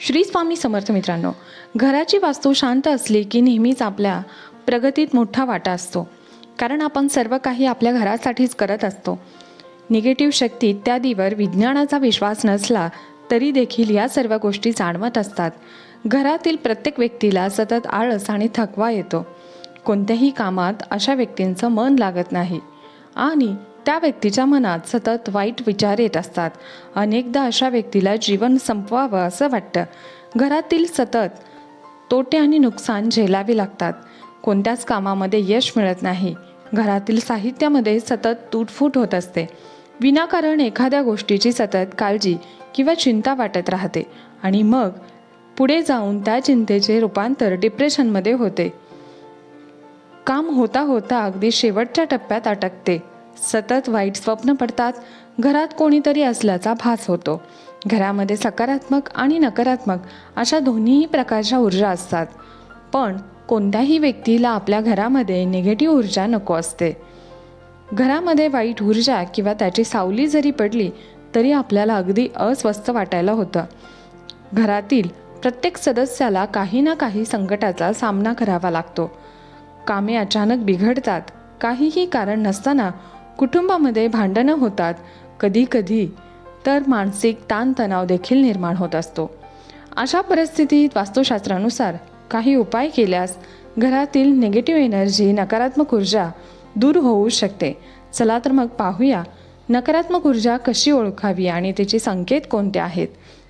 श्री स्वामी समर्थ मित्रांनो घराची वास्तू शांत असली की नेहमीच आपल्या प्रगतीत मोठा वाटा असतो. कारण आपण सर्व काही आपल्या घरासाठीच करत असतो. निगेटिव्ह शक्ती इत्यादीवर विज्ञानाचा विश्वास नसला तरी देखील या सर्व गोष्टी जाणवत असतात. घरातील प्रत्येक व्यक्तीला सतत आळस आणि थकवा येतो. कोणत्याही कामात अशा व्यक्तींचं मन लागत नाही. आणि त्या व्यक्तीच्या मनात सतत वाईट विचार येत असतात. अनेकदा अशा व्यक्तीला जीवन संपवावं असं वाटतं. घरातील सतत तोटे आणि नुकसान झेलावे लागतात. कोणत्याच कामामध्ये यश मिळत नाही. घरातील साहित्यामध्ये सतत तुटफूट होत असते. विनाकारण एखाद्या गोष्टीची सतत काळजी किंवा चिंता वाटत राहते आणि मग पुढे जाऊन त्या चिंतेचे रूपांतर डिप्रेशनमध्ये होते. काम होता होता अगदी शेवटच्या टप्प्यात अटकते. सतत वाईट स्वप्न पडतात घरात कोणीतरी असल्याचा भास होतो. घरामध्ये सकारात्मक आणि नकारात्मक अशा दोन्हीही प्रकारच्या ऊर्जा असतात. पण कोणत्याही व्यक्तीला आपल्या घरामध्ये निगेटिव्ह ऊर्जा नको असते. घरामध्ये वाईट ऊर्जा किंवा त्याची सावली जरी पडली तरी आपल्याला अगदी अस्वस्थ वाटायला होतं. घरातील प्रत्येक सदस्याला काही ना काही संकटाचा सामना करावा लागतो. कामे अचानक बिघडतात काहीही कारण नसताना कुटुंबामध्ये भांडणं होतात कधीकधी तर मानसिक ताणतणाव देखील निर्माण होत असतो. अशा परिस्थितीत वास्तुशास्त्रानुसार काही उपाय केल्यास घरातील निगेटिव्ह एनर्जी नकारात्मक ऊर्जा दूर होऊ शकते. चला तर मग पाहूया नकारात्मक ऊर्जा कशी ओळखावी आणि त्याचे संकेत कोणते आहेत?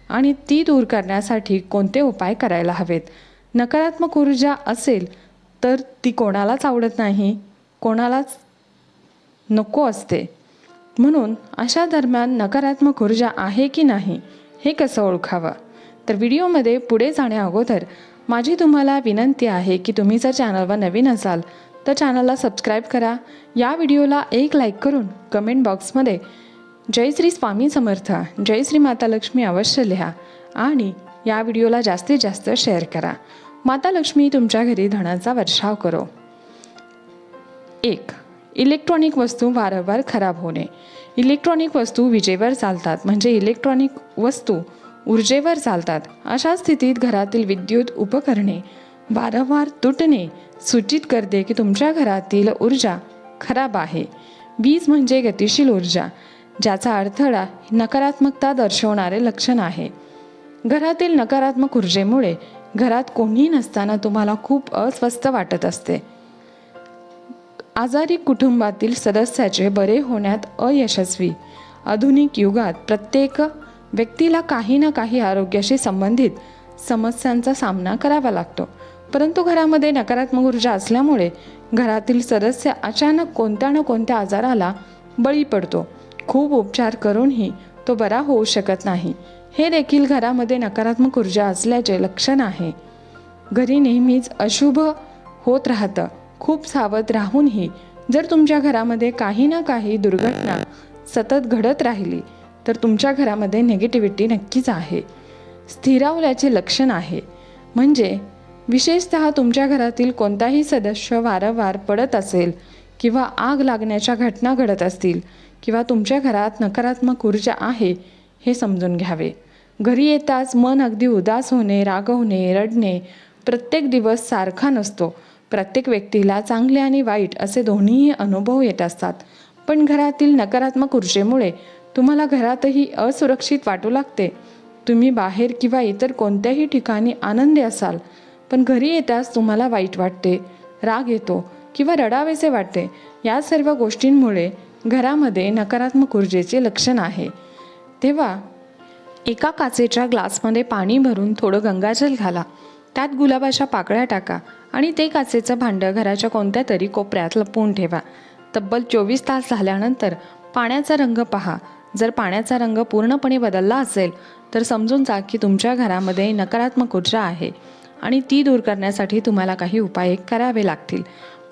आणि ती दूर करण्यासाठी कोणते उपाय करायला हवेत? नकारात्मक ऊर्जा असेल तर ती कोणालाच आवडत नाही कोणालाच नको असते. म्हणून अशा दरम्यान नकारात्मक ऊर्जा आहे की नाही हे कसं ओळखावं? तर व्हिडिओमध्ये पुढे जाण्याअगोदर माझी तुम्हाला विनंती आहे की तुम्ही जर चॅनलवर नवीन असाल तर चॅनलला सबस्क्राईब करा. या व्हिडिओला एक लाईक करून कमेंट बॉक्समध्ये जय श्री स्वामी समर्थ जय श्री माता लक्ष्मी अवश्य लिहा आणि या व्हिडिओला जास्तीत जास्त शेअर करा. माता लक्ष्मी तुमच्या घरी धनाचा वर्षाव करो. एक इलेक्ट्रॉनिक वस्तू वारंवार खराब होणे. इलेक्ट्रॉनिक वस्तू विजेवर चालतात म्हणजे इलेक्ट्रॉनिक वस्तू ऊर्जेवर चालतात अशा स्थितीत घरातील विद्युत उपकरणे वारंवार तुटणे सूचित करते की तुमच्या घरातील ऊर्जा खराब आहे. वीज म्हणजे गतिशील ऊर्जा ज्याचा अडथळा नकारात्मकता दर्शवणारे लक्षण आहे. घरातील नकारात्मक ऊर्जेमुळे घरात कोणी नसताना तुम्हाला खूप अस्वस्थ वाटत असते. आजारी कुटुंबातील सदस्याचे बरे होण्यात अयशस्वी. आधुनिक युगात प्रत्येक व्यक्तीला काही ना काही आरोग्याशी संबंधित समस्यांचा सामना करावा लागतो. परंतु घरामध्ये नकारात्मक ऊर्जा असल्यामुळे घरातील सदस्य अचानक कोणत्या ना कोणत्या आजाराला बळी पडतो. खूप उपचार करूनही तो बरा होऊ शकत नाही. हे देखील घरामध्ये नकारात्मक ऊर्जा असल्याचे लक्षण आहे. घरी नेहमीच अशुभ होत राहतं. खूप सावध राहूनही जर तुमच्या घरामध्ये काही ना काही दुर्घटना सतत घडत राहिली तर तुमच्या घरामध्ये निगेटिव्हिटी नक्कीच आहे. स्थिरावल्याचे लक्षण आहे. म्हणजे विशेषतः तुमच्या घरातील कोणताही सदस्य वारंवार पडत असेल किंवा आग लागण्याच्या घटना घडत असतील किंवा तुमच्या घरात नकारात्मक ऊर्जा आहे हे समजून घ्यावे. घरी येताच मन अगदी उदास होणे रागवणे रडणे प्रत्येक दिवस सारखा नसतो. प्रत्येक व्यक्तीला चांगले आणि वाईट असे दोन्हीही अनुभव येत असतात. पण घरातील नकारात्मक ऊर्जेमुळे तुम्हाला घरातही असुरक्षित वाटू लागते. तुम्ही बाहेर किंवा इतर कोणत्याही ठिकाणी आनंदी असाल पण घरी येताच तुम्हाला वाईट वाटते राग येतो किंवा रडावेसे वाटते. या सर्व गोष्टींमुळे घरामध्ये नकारात्मक ऊर्जेचे लक्षण आहे. तेव्हा एका काचेच्या ग्लासमध्ये पाणी भरून थोडं गंगाजल घाला. त्यात गुलाबाच्या पाकळ्या टाका आणि ते काचेचं भांडं घराच्या कोणत्या तरी कोपऱ्यात लपवून ठेवा. तब्बल चोवीस तास झाल्यानंतर पाण्याचा रंग पहा. जर पाण्याचा रंग पूर्णपणे बदलला असेल तर समजून जा की तुमच्या घरामध्ये नकारात्मक ऊर्जा आहे आणि ती दूर करण्यासाठी तुम्हाला काही उपाय करावे लागतील.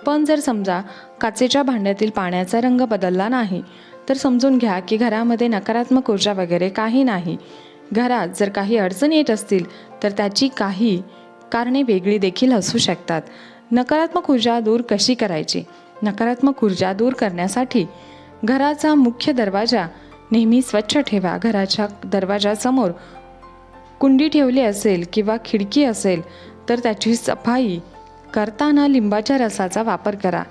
पण जर समजा काचेच्या भांड्यातील पाण्याचा रंग बदलला नाही तर समजून घ्या की घरामध्ये नकारात्मक ऊर्जा वगैरे काही नाही. घरात जर काही अडचण येत असतील तर त्याची काही कारणे वेगळी देखील असू शकतात. नकारात्मक ऊर्जा दूर कशी करायची? नकारात्मक ऊर्जा दूर करण्यासाठी घराचा मुख्य दरवाजा नेहमी स्वच्छ ठेवा. घराच्या दरवाजासमोर कुंडी ठेवली असेल किंवा खिडकी असेल तर त्याची सफाई करताना लिंबाच्या रसाचा वापर करा.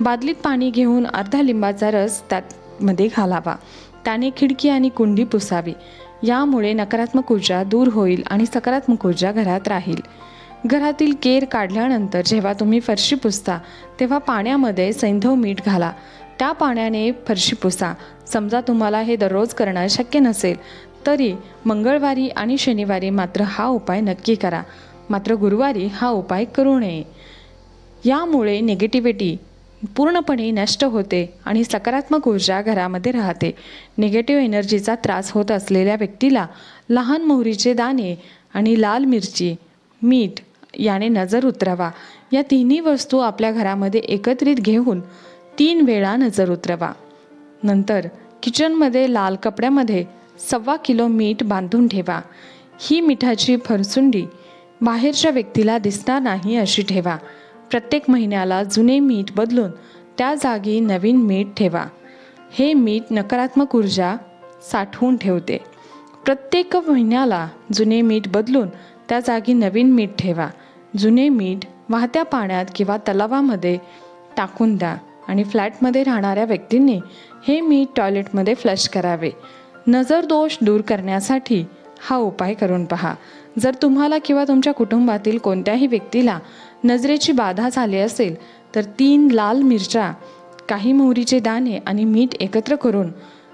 बादलीत पाणी घेऊन अर्धा लिंबाचा रस त्यामध्ये घालावा. त्याने खिडकी आणि कुंडी पुसावी. यामुळे नकारात्मक ऊर्जा दूर होईल आणि सकारात्मक ऊर्जा घरात राहील. घरातील केर काढल्यानंतर जेव्हा तुम्ही फरशी पुसता तेव्हा पाण्यामध्ये सैंधव मीठ घाला. त्या पाण्याने फरशी पुसा. समजा तुम्हाला हे दररोज करणं शक्य नसेल तरी मंगळवारी आणि शनिवारी मात्र हा उपाय नक्की करा. मात्र गुरुवारी हा उपाय करू नये. यामुळे निगेटिव्हिटी पूर्णपणे नष्ट होते आणि सकारात्मक ऊर्जा घरामध्ये राहते. निगेटिव्ह एनर्जीचा त्रास होत असलेल्या व्यक्तीला लहान मोहरीचे दाणे आणि लाल मिरची मीठ याने नजर उतरवा. या तिन्ही वस्तू आपल्या घरामध्ये एकत्रित घेऊन तीन वेळा नजर उतरवा. नंतर किचनमध्ये लाल कपड्यामध्ये सव्वा किलो मीठ बांधून ठेवा. ही मिठाची फरसुंडी बाहेरच्या व्यक्तीला दिसणार नाही अशी ठेवा. प्रत्येक महिन्याला जुने मीठ बदलून त्या जागी नवीन मीठ ठेवा. हे मीठ नकारात्मक ऊर्जा साठवून ठेवते. प्रत्येक महिन्याला जुने मीठ बदलून त्या जागी नवीन मीठ ठेवा. जुने मीठ वाहत्या पाण्यात किंवा तलावामध्ये टाकून द्या आणि फ्लॅटमध्ये राहणाऱ्या व्यक्तींनी हे मीठ टॉयलेटमध्ये फ्लश करावे. नजर दोष दूर करण्यासाठी हा उपाय करून पहा. जर तुम्हाला किंवा तुमच्या कुटुंबातील कोणत्याही व्यक्तीला नजरेची बाधा झाली असेल तर तीन लाल मिरच्या काही मोहरीचे दाणे आणि मीठ एकत्र करून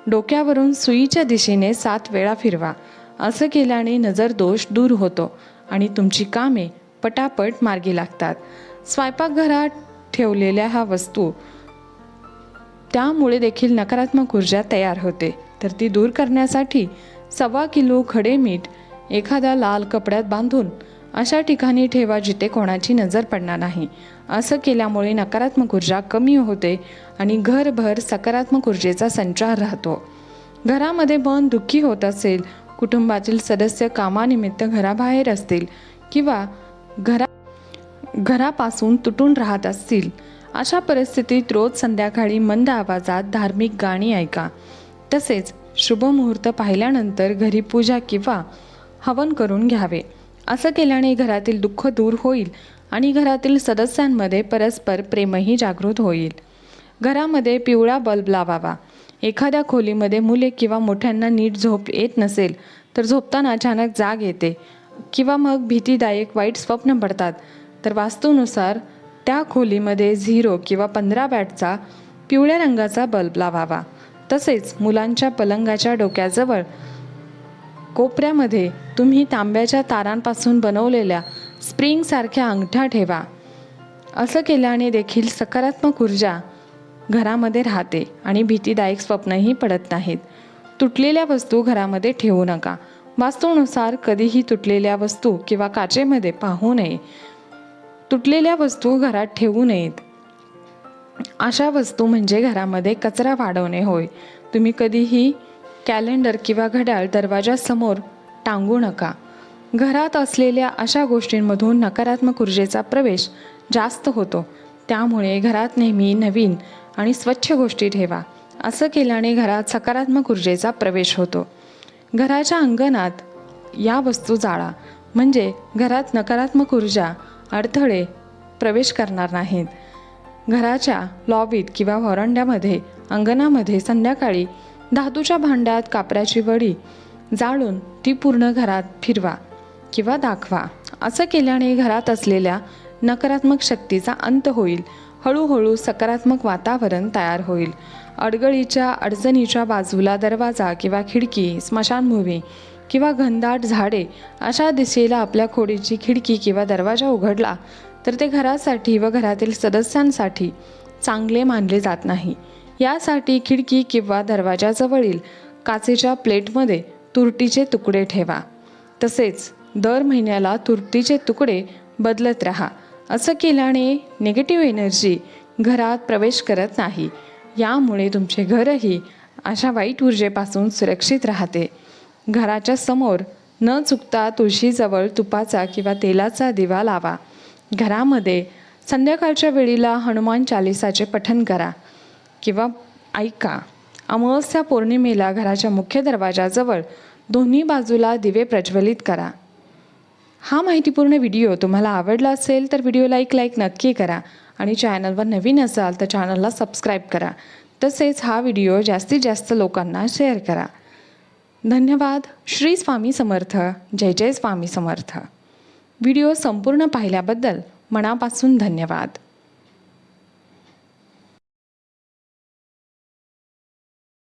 डोक्यावरून सुईच्या दिशेने सात वेळा फिरवा. असं केल्याने नजर दोष दूर होतो आणि तुमची कामे पटापट मार्गी लागतात. स्वयंपाकघरात ठेवलेल्या हा वस्तू त्यामुळे देखील नकारात्मक ऊर्जा तयार होते. तर ती दूर करण्यासाठी सव्वा किलो खडे मीठ एखाद्या लाल कपड्यात बांधून अशा ठिकाणी ठेवा जिथे कोणाची नजर पडणार नाही. असं केल्यामुळे नकारात्मक ऊर्जा कमी होते आणि घरभर सकारात्मक ऊर्जेचा संचार राहतो. घरामध्ये मन दुःखी होत असेल कुटुंबातील सदस्य कामानिमित्त घराबाहेर असतील किंवा घरा घरापासून तुटून राहत असतील अशा परिस्थितीत रोज संध्याकाळी मंद आवाजात धार्मिक गाणी ऐका. तसेच शुभमुहूर्त पाहिल्यानंतर घरी पूजा किंवा हवन करून घ्यावे. असं केल्याने घरातील दुःख दूर होईल आणि घरातील सदस्यांमध्ये परस्पर प्रेमही जागृत होईल. घरामध्ये पिवळा बल्ब लावावा. एखाद्या खोलीमध्ये मुले किंवा मोठ्यांना नीट झोप येत नसेल तर झोपताना अचानक जाग येते. किंवा मग भीतीदायक वाईट स्वप्न पडतात. तर वास्तूनुसार त्या खोलीमध्ये झिरो किंवा पंधरा बॅटचा पिवळ्या रंगाचा बल्ब लावावा. तसेच मुलांच्या पलंगाच्या डोक्याजवळ कोपऱ्यामध्ये तुम्ही तांब्याच्या तारांपासून बनवलेल्या स्प्रिंगसारख्या अंगठ्या ठेवा. असं केल्याने देखील सकारात्मक ऊर्जा घरामध्ये राहते आणि भीतीदायक स्वप्नही पडत नाहीत. तुटलेल्या वस्तू घरामध्ये ठेवू नका. वास्तूनुसार कधीही तुटलेल्या वस्तू किंवा काचेमध्ये पाहू नये. तुटलेल्या वस्तू घरात ठेवू नयेत. अशा वस्तू म्हणजे घरामध्ये कचरा वाढवणे होय. तुम्ही कधीही कॅलेंडर किंवा घड्याळ दरवाजासमोर टांगू नका. घरात असलेल्या अशा गोष्टींमधून नकारात्मक ऊर्जेचा प्रवेश जास्त होतो. त्यामुळे घरात नेहमी नवीन आणि स्वच्छ गोष्टी ठेवा. असं केल्याने घरात सकारात्मक ऊर्जेचा प्रवेश होतो. घराच्या अंगणात या वस्तू जाळा. म्हणजे घरात नकारात्मक ऊर्जा अडथळे प्रवेश करणार नाहीत. घराच्या लॉबीत किंवा व्हरांड्यामध्ये अंगणामध्ये संध्याकाळी धातूच्या भांड्यात कापऱ्याची वडी जाळून ती पूर्ण घरात फिरवा किंवा दाखवा. असं केल्याने घरात असलेल्या नकारात्मक शक्तीचा अंत होईल. हळूहळू सकारात्मक वातावरण तयार होईल. अडगळीच्या अडचणीच्या बाजूला दरवाजा किंवा खिडकी स्मशानभूमी किंवा घनदाट झाडे अशा दिशेला आपल्या खोडीची खिडकी किंवा दरवाजा उघडला तर ते घरासाठी व घरातील सदस्यांसाठी चांगले मानले जात नाही. यासाठी खिडकी किंवा दरवाजाजवळील काचेच्या प्लेटमध्ये तुरटीचे तुकडे ठेवा. तसेच दर महिन्याला तुरटीचे तुकडे बदलत राहा. असं केल्याने निगेटिव्ह एनर्जी घरात प्रवेश करत नाही. यामुळे तुमचे घरही अशा वाईट ऊर्जेपासून सुरक्षित राहते. घराच्या समोर न चुकता तुळशीजवळ तुपाचा किंवा तेलाचा दिवा लावा. घरामध्ये संध्याकाळच्या वेळीला हनुमान चालिसाचे पठण करा किंवा ऐका. अमावस्या पौर्णिमेला घराच्या मुख्य दरवाजाजवळ दोन्ही बाजूला दिवे प्रज्वलित करा. हा माहितीपूर्ण व्हिडिओ तुम्हाला आवडला असेल तर व्हिडिओला एक लाईक नक्की करा आणि चॅनलवर नवीन असाल तर चॅनलला सबस्क्राईब करा. तसेच हा व्हिडिओ जास्तीत जास्त लोकांना शेअर करा. धन्यवाद. श्री स्वामी समर्थ. जय जय स्वामी समर्थ. व्हिडिओ संपूर्ण पाहिल्याबद्दल मनापासून धन्यवाद.